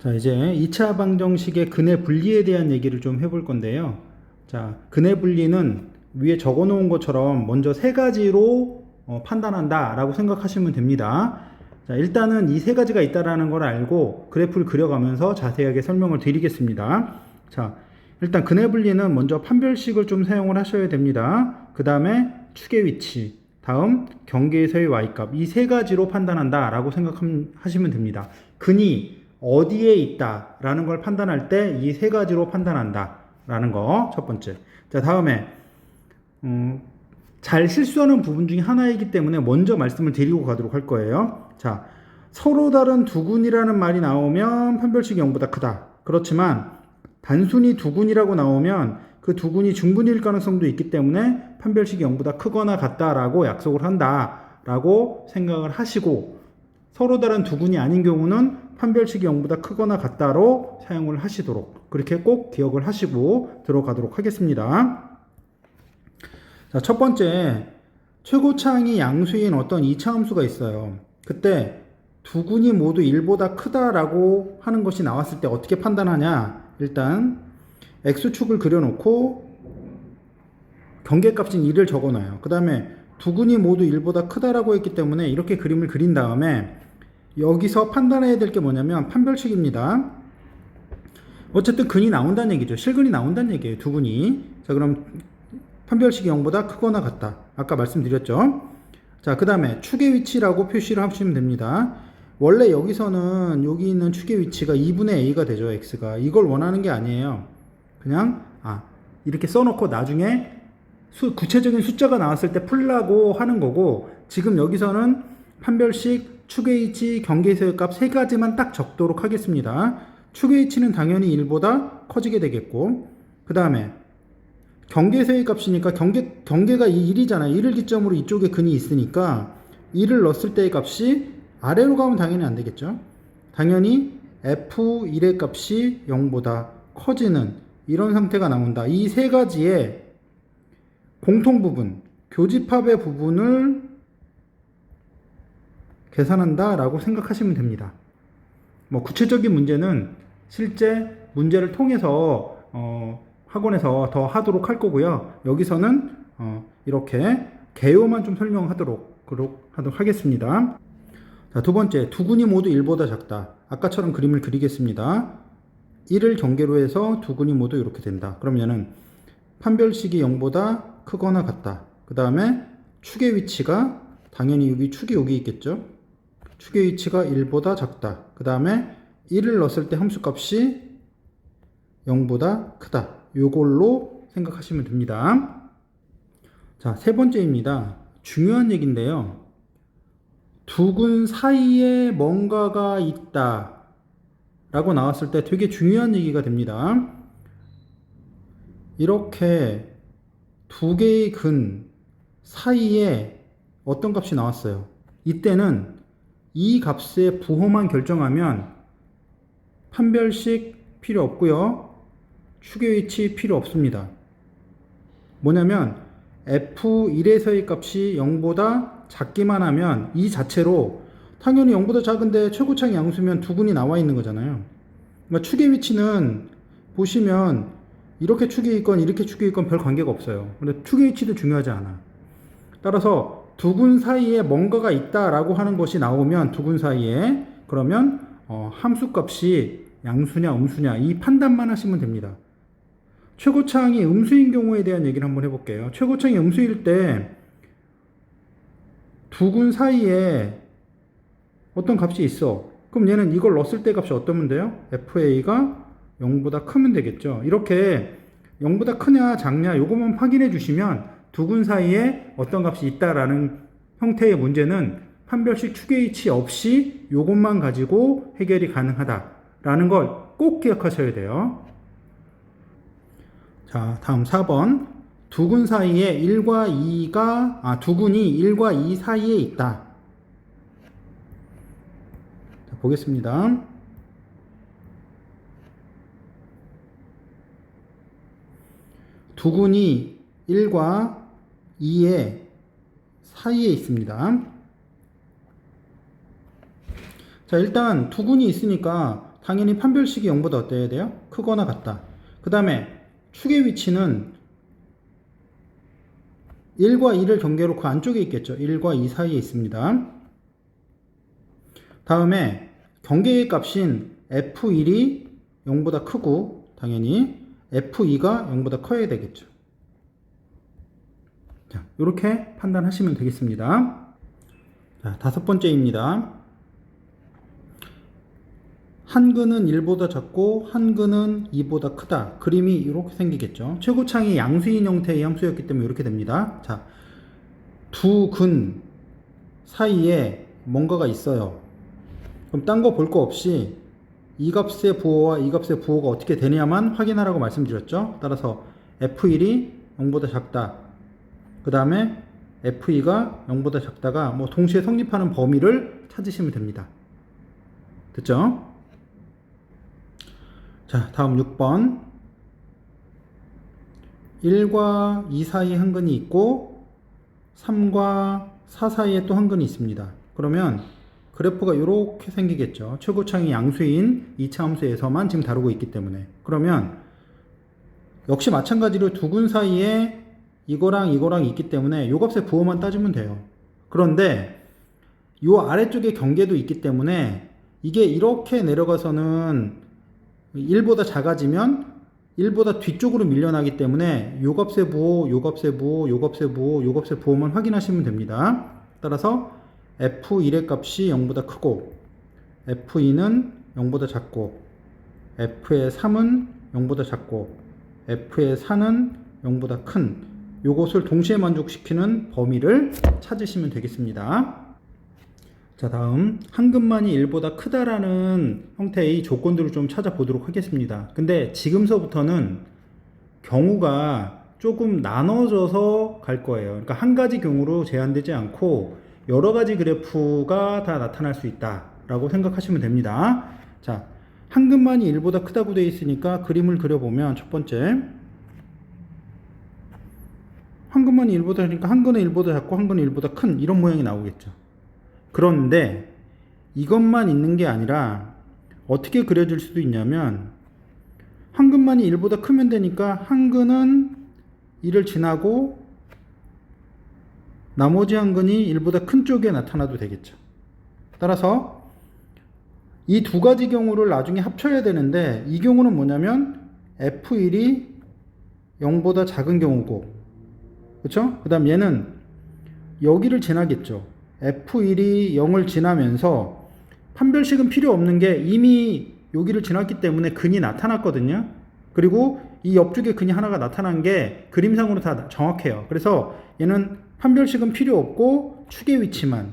자, 이제 2차 방정식의 근의 분리에 대한 얘기를 좀 해볼 건데요. 자, 근의 분리는 위에 적어 놓은 것처럼 먼저 세 가지로 어, 판단한다 라고 생각하시면 됩니다. 자, 일단은 이 세 가지가 있다라는 걸 알고 그래프를 그려가면서 자세하게 설명을 드리겠습니다. 자, 일단 근의 분리는 먼저 판별식을 좀 사용을 하셔야 됩니다. 그 다음에 축의 위치, 다음 경계에서의 y값 이 세 가지로 판단한다 라고 생각하시면 됩니다. 근이 어디에 있다 라는 걸 판단할 때 이 세 가지로 판단한다 라는 거 첫 번째. 자 다음에 음, 잘 실수하는 부분 중에 하나이기 때문에 먼저 말씀을 드리고 가도록 할 거예요. 자 서로 다른 두근이라는 말이 나오면 판별식이 0보다 크다. 그렇지만 단순히 두근이라고 나오면 그 두근이 중분일 가능성도 있기 때문에 판별식이 0보다 크거나 같다라고 약속을 한다라고 생각을 하시고 서로 다른 두근이 아닌 경우는 판별식이 0보다 크거나 같다로 사용을 하시도록 그렇게 꼭 기억을 하시고 들어가도록 하겠습니다. 자, 첫 번째 최고차항이 양수인 어떤 이차함수가 있어요. 그때 두근이 모두 1보다 크다라고 하는 것이 나왔을 때 어떻게 판단하냐? 일단 x축을 그려놓고 경계값인 1을 적어놔요. 그 다음에 두근이 모두 1보다 크다라고 했기 때문에 이렇게 그림을 그린 다음에 여기서 판단해야 될 게 뭐냐면 판별식입니다. 어쨌든 근이 나온다는 얘기죠. 실근이 나온다는 얘기예요. 두 근이. 자, 그럼 판별식이 0보다 크거나 같다. 아까 말씀드렸죠. 자, 그 다음에 축의 위치라고 표시를 하시면 됩니다. 원래 여기서는 여기 있는 축의 위치가 2분의 a가 되죠. x가. 이걸 원하는 게 아니에요. 그냥 아 이렇게 써놓고 나중에 수, 구체적인 숫자가 나왔을 때 풀라고 하는 거고 지금 여기서는 판별식 축의 위치 경계에서의 값세 가지만 딱 적도록 하겠습니다. 축의 위치는 당연히 1보다 커지게 되겠고 그 다음에 경계에서의 값이니까 경계, 경계가 이 1이잖아요. 1을 기점으로 이쪽에 근이 있으니까 1을 넣었을 때의 값이 아래로 가면 당연히 안 되겠죠. 당연히 f1의 값이 0보다 커지는 이런 상태가 나온다. 이 세 가지의 공통 부분, 교집합의 부분을 계산한다 라고 생각하시면 됩니다. 뭐 구체적인 문제는 실제 문제를 통해서 어, 학원에서 더 하도록 할 거고요. 여기서는 어, 이렇게 개요만 좀 설명하도록 하도록 하겠습니다. 자, 두 번째, 두근이 모두 1보다 작다. 아까처럼 그림을 그리겠습니다. 1을 경계로 해서 두근이 모두 이렇게 된다. 그러면은 판별식이 0보다 크거나 같다. 그 다음에 축의 위치가 당연히 여기 축이 여기 있겠죠. 축의 위치가 1보다 작다. 그 다음에 1을 넣었을 때 함수값이 0보다 크다. 요걸로 생각하시면 됩니다. 자, 세 번째입니다. 중요한 얘기인데요. 두근 사이에 뭔가가 있다. 라고 나왔을 때 되게 중요한 얘기가 됩니다. 이렇게 두 개의 근 사이에 어떤 값이 나왔어요. 이때는 이 값의 부호만 결정하면 판별식 필요 없고요. 축의 위치 필요 없습니다. 뭐냐면 f1에서의 값이 0보다 작기만 하면 이 자체로 당연히 0보다 작은데 최고창이 양수면 두근이 나와 있는 거잖아요. 그러니까 축의 위치는 보시면 이렇게 있건 이렇게 있건 별 관계가 없어요. 근데 축의 위치도 중요하지 않아. 따라서 두근 사이에 뭔가가 있다라고 하는 것이 나오면 두근 사이에 그러면 어, 함수값이 양수냐 음수냐 이 판단만 하시면 됩니다. 최고창이 음수인 경우에 대한 얘기를 한번 해볼게요. 최고창이 음수일 때 두근 사이에 어떤 값이 있어. 그럼 얘는 이걸 넣었을 때 값이 어떠면 돼요? FA가 0보다 크면 되겠죠. 이렇게 0보다 크냐 작냐 요것만 확인해 주시면 두근 사이에 어떤 값이 있다라는 형태의 문제는 판별식 위치 없이 요것만 가지고 해결이 가능하다라는 걸 꼭 기억하셔야 돼요. 자, 다음 4번. 두근 사이에 1과 2가, 아, 두근이 1과 2 사이에 있다. 자, 보겠습니다. 두근이 1과 2의 사이에 있습니다. 자, 일단 두근이 있으니까 당연히 판별식이 0보다 어때야 돼요? 크거나 같다. 그 다음에 축의 위치는 1과 2를 경계로 그 안쪽에 있겠죠. 1과 2 사이에 있습니다. 다음에 경계의 값인 F1이 0보다 크고 당연히 F2가 0보다 커야 되겠죠. 자, 이렇게 판단하시면 되겠습니다. 자, 다섯 번째입니다. 한 근은 1보다 작고 한 근은 2보다 크다. 그림이 이렇게 생기겠죠. 최고창이 양수인 형태의 함수였기 때문에 이렇게 됩니다. 자, 두 근 사이에 뭔가가 있어요. 그럼 딴 거 볼 거 없이 이 값의 부호와 이 값의 부호가 어떻게 되냐만 확인하라고 말씀드렸죠. 따라서 F1이 0보다 작다. 그 다음에 F2가 0보다 작다가 뭐 동시에 성립하는 범위를 찾으시면 됩니다. 됐죠? 자, 다음 6번. 1과 2 사이에 한 근이 있고 3과 4 사이에 또 한 근이 있습니다. 그러면 그래프가 이렇게 생기겠죠. 최고창이 양수인 2차 함수에서만 지금 다루고 있기 때문에. 그러면 역시 마찬가지로 두 근 사이에 이거랑 이거랑 있기 때문에 요 값의 부호만 따지면 돼요. 그런데 요 아래쪽에 경계도 있기 때문에 이게 이렇게 내려가서는 1보다 작아지면 1보다 뒤쪽으로 밀려나기 때문에 요 값의 부호, 요 값의 부호, 요 값의 부호, 요 값의 부호만 확인하시면 됩니다. 따라서 F1의 값이 0보다 크고 F2는 0보다 작고 F의 3은 0보다 작고 F의 4는 0보다 큰 요것을 동시에 만족시키는 범위를 찾으시면 되겠습니다. 자, 다음 한근만이 1보다 크다라는 형태의 조건들을 좀 찾아보도록 하겠습니다. 근데 지금서부터는 경우가 조금 나눠져서 갈 거예요. 그러니까 한 가지 경우로 제한되지 않고 여러 가지 그래프가 다 나타날 수 있다라고 생각하시면 됩니다. 자, 한근만이 1보다 크다고 되어 있으니까 그림을 그려보면 첫 번째 한근만이 1보다 그러니까 한근은 1보다 작고 한근은 1보다 큰 이런 모양이 나오겠죠. 그런데 이것만 있는 게 아니라 어떻게 그려질 수도 있냐면 한근만이 1보다 크면 되니까 한근은 1을 지나고 나머지 한근이 1보다 큰 쪽에 나타나도 되겠죠. 따라서 이 두 가지 경우를 나중에 합쳐야 되는데 이 경우는 뭐냐면 F1이 0보다 작은 경우고 그렇죠? 그다음 얘는 여기를 지나겠죠. F1이 0을 지나면서 판별식은 필요 없는 게 이미 여기를 지났기 때문에 근이 나타났거든요. 그리고 이 옆쪽에 근이 하나가 나타난 게 그림상으로 다 정확해요. 그래서 얘는 판별식은 필요 없고 축의 위치만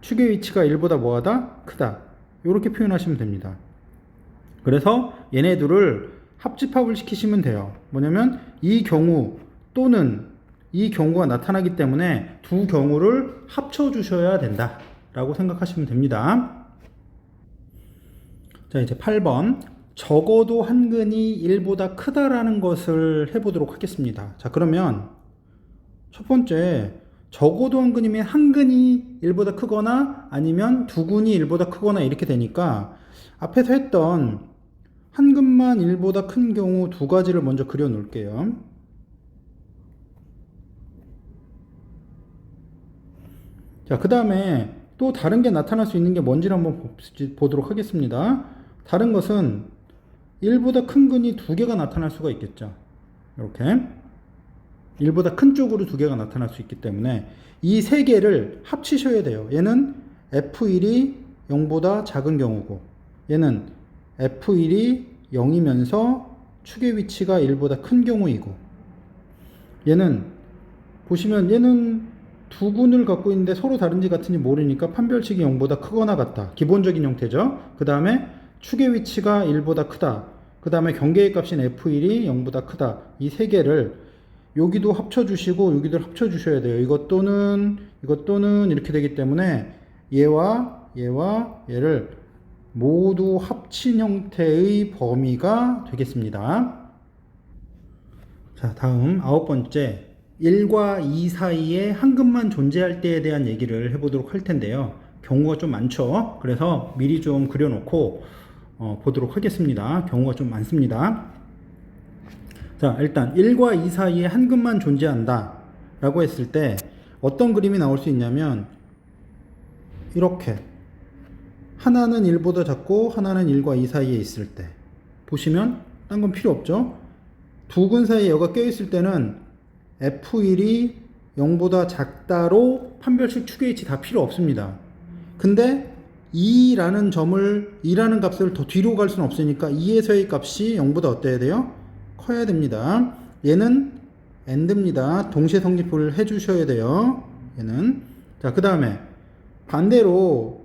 축의 위치가 1보다 뭐하다? 크다. 이렇게 표현하시면 됩니다. 그래서 얘네들을 합집합을 시키시면 돼요. 뭐냐면 이 경우 또는 이 경우가 나타나기 때문에 두 경우를 합쳐 주셔야 된다. 라고 생각하시면 됩니다. 자, 이제 8번. 적어도 한 근이 1보다 크다라는 것을 해보도록 하겠습니다. 자, 그러면 첫 번째, 적어도 한 근이면 한 근이 1보다 크거나 아니면 두 근이 1보다 크거나 이렇게 되니까 앞에서 했던 한 근만 1보다 큰 경우 두 가지를 먼저 그려 놓을게요. 자, 그 다음에 또 다른 게 나타날 수 있는 게 뭔지를 한번 보도록 하겠습니다. 다른 것은 1보다 큰 근이 두 개가 나타날 수가 있겠죠. 이렇게. 1보다 큰 쪽으로 두 개가 나타날 수 있기 때문에 이 세 개를 합치셔야 돼요. 얘는 F1이 0보다 작은 경우고 얘는 F1이 0이면서 축의 위치가 1보다 큰 경우이고 얘는 보시면 얘는 두 군을 갖고 있는데 서로 다른지 같은지 모르니까 판별식이 0보다 크거나 같다. 기본적인 형태죠. 그 다음에 축의 위치가 1보다 크다. 그 다음에 경계의 값인 F1이 0보다 크다. 이 세 개를 여기도 합쳐주시고 여기도 합쳐주셔야 돼요. 이것 또는 이것 또는 이렇게 되기 때문에 얘와 얘와 얘를 모두 합친 형태의 범위가 되겠습니다. 자, 다음 아홉 번째 1과 2 사이에 한 근만 존재할 때에 대한 얘기를 해보도록 할 텐데요. 경우가 좀 많죠. 그래서 미리 좀 그려놓고 어, 보도록 하겠습니다. 경우가 좀 많습니다. 자, 일단 1과 2 사이에 한 근만 존재한다. 라고 했을 때 어떤 그림이 나올 수 있냐면 이렇게 하나는 1보다 작고 하나는 1과 2 사이에 있을 때 보시면 딴 건 필요 없죠. 두 근 사이에 여가 껴있을 때는 F1이 0보다 작다로 판별식 위치 다 필요 없습니다. 근데 2라는 점을 2라는 값을 더 뒤로 갈 수는 없으니까 2에서의 값이 0보다 어때야 돼요? 커야 됩니다. 얘는 AND입니다. 동시에 성립을 해 주셔야 돼요. 얘는 자, 그 다음에 반대로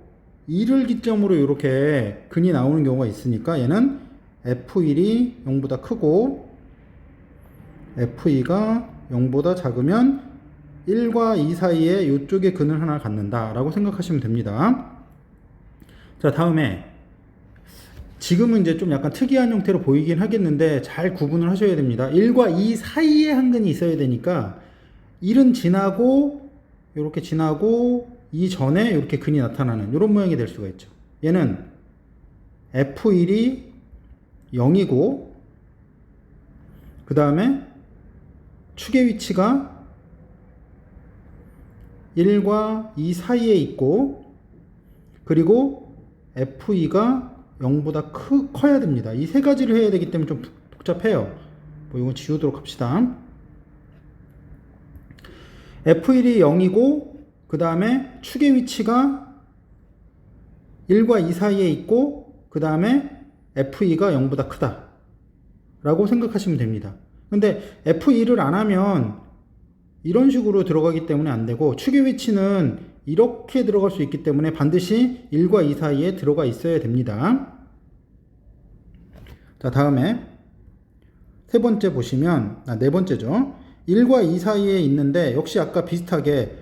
2를 기점으로 이렇게 근이 나오는 경우가 있으니까 얘는 F1이 0보다 크고 F2가 0보다 작으면 1과 2 사이에 이쪽에 근을 하나 갖는다 라고 생각하시면 됩니다. 자, 다음에 지금은 이제 좀 약간 특이한 형태로 보이긴 하겠는데 잘 구분을 하셔야 됩니다. 1과 2 사이에 한 근이 있어야 되니까 1은 지나고 이렇게 지나고 이 전에 이렇게 근이 나타나는 이런 모양이 될 수가 있죠. 얘는 F1이 0이고 그 다음에 축의 위치가 1과 2 사이에 있고 그리고 F2가 0보다 크, 커야 됩니다. 이 세 가지를 해야 되기 때문에 좀 복잡해요. 뭐 이건 지우도록 합시다. F1이 0이고 그 다음에 축의 위치가 1과 2 사이에 있고 그 다음에 F2가 0보다 크다 라고 생각하시면 됩니다. 근데 F2를 안 하면 이런 식으로 들어가기 때문에 안 되고 축의 위치는 이렇게 들어갈 수 있기 때문에 반드시 1과 2 사이에 들어가 있어야 됩니다. 자, 다음에 세 번째 보시면, 아, 네 번째죠. 1과 2 사이에 있는데 역시 아까 비슷하게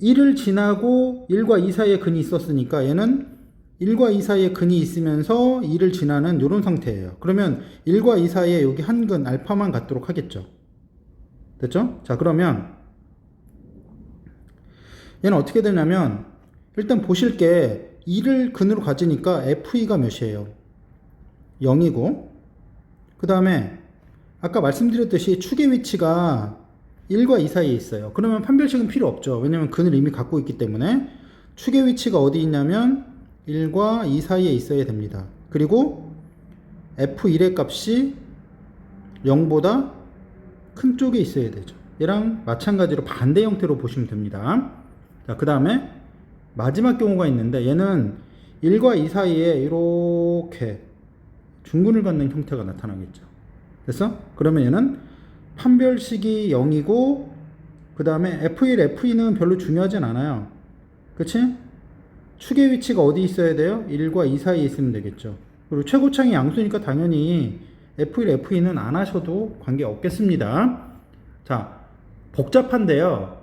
1을 지나고 1과 2 사이에 근이 있었으니까 얘는 1과 2 사이에 근이 있으면서 2를 지나는 이런 상태예요. 그러면 1과 2 사이에 여기 한 근 알파만 갖도록 하겠죠. 됐죠? 자, 그러면 얘는 어떻게 되냐면 일단 보실 게 2를 근으로 가지니까 FE가 몇이에요? 0이고 그 다음에 아까 말씀드렸듯이 축의 위치가 1과 2 사이에 있어요. 그러면 판별식은 필요 없죠. 왜냐면 근을 이미 갖고 있기 때문에 축의 위치가 어디 있냐면 1과 2 사이에 있어야 됩니다. 그리고 F1의 값이 0보다 큰 쪽에 있어야 되죠. 얘랑 마찬가지로 반대 형태로 보시면 됩니다. 자, 그 다음에 마지막 경우가 있는데 얘는 1과 2 사이에 이렇게 중근을 갖는 형태가 나타나겠죠. 됐어? 그러면 얘는 판별식이 0이고 그 다음에 F1, F2는 별로 중요하진 않아요. 그치? 축의 위치가 어디 있어야 돼요? 1과 2 사이에 있으면 되겠죠. 그리고 최고창이 양수니까 당연히 F1, F2는 안 하셔도 관계 없겠습니다. 자, 복잡한데요.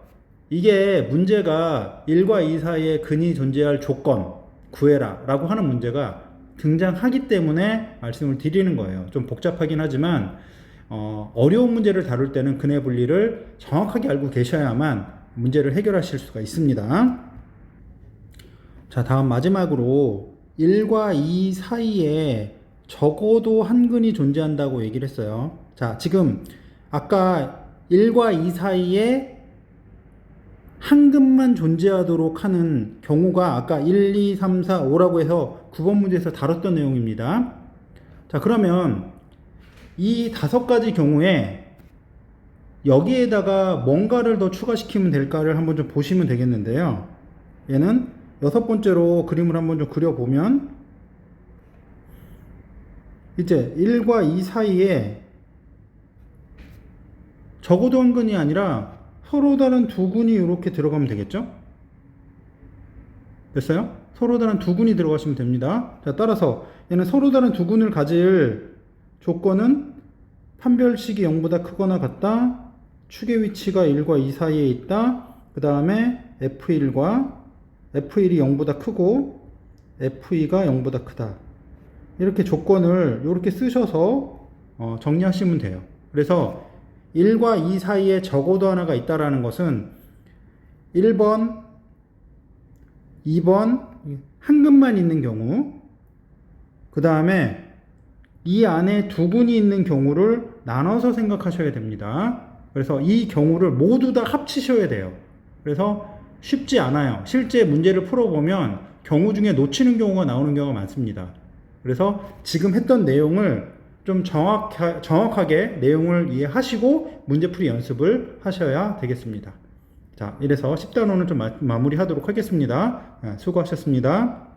이게 문제가 1과 2 사이에 근이 존재할 조건 구해라 라고 하는 문제가 등장하기 때문에 말씀을 드리는 거예요. 좀 복잡하긴 하지만 어, 어려운 문제를 다룰 때는 근의 분리를 정확하게 알고 계셔야만 문제를 해결하실 수가 있습니다. 자, 다음 마지막으로 1과 2 사이에 적어도 한 근이 존재한다고 얘기를 했어요. 자, 지금 아까 1과 2 사이에 한 근만 존재하도록 하는 경우가 아까 1, 2, 3, 4, 5라고 해서 9번 문제에서 다뤘던 내용입니다. 자, 그러면 이 다섯 가지 경우에 여기에다가 뭔가를 더 추가시키면 될까를 한번 좀 보시면 되겠는데요. 얘는 여섯 번째로 그림을 한번 좀 그려보면 이제 1과 2 사이에 적어도 한 근이 아니라 서로 다른 두 군이 이렇게 들어가면 되겠죠? 됐어요? 서로 다른 두 군이 들어가시면 됩니다. 자, 따라서 얘는 서로 다른 두 군을 가질 조건은 판별식이 0보다 크거나 같다. 축의 위치가 1과 2 사이에 있다. 그 다음에 F1과 F1이 0보다 크고 F2가 0보다 크다. 이렇게 조건을 이렇게 쓰셔서 어, 정리하시면 돼요. 그래서 1과 2 사이에 적어도 하나가 있다라는 것은 1번, 2번 한 근만 있는 경우 그 다음에 이 안에 두 분이 있는 경우를 나눠서 생각하셔야 됩니다. 그래서 이 경우를 모두 다 합치셔야 돼요. 그래서 쉽지 않아요. 실제 문제를 풀어보면 경우 중에 놓치는 경우가 나오는 경우가 많습니다. 그래서 지금 했던 내용을 좀 정확, 정확하게 내용을 이해하시고 문제풀이 연습을 하셔야 되겠습니다. 자, 이래서 10단원을 좀 마, 마무리하도록 하겠습니다. 아, 수고하셨습니다.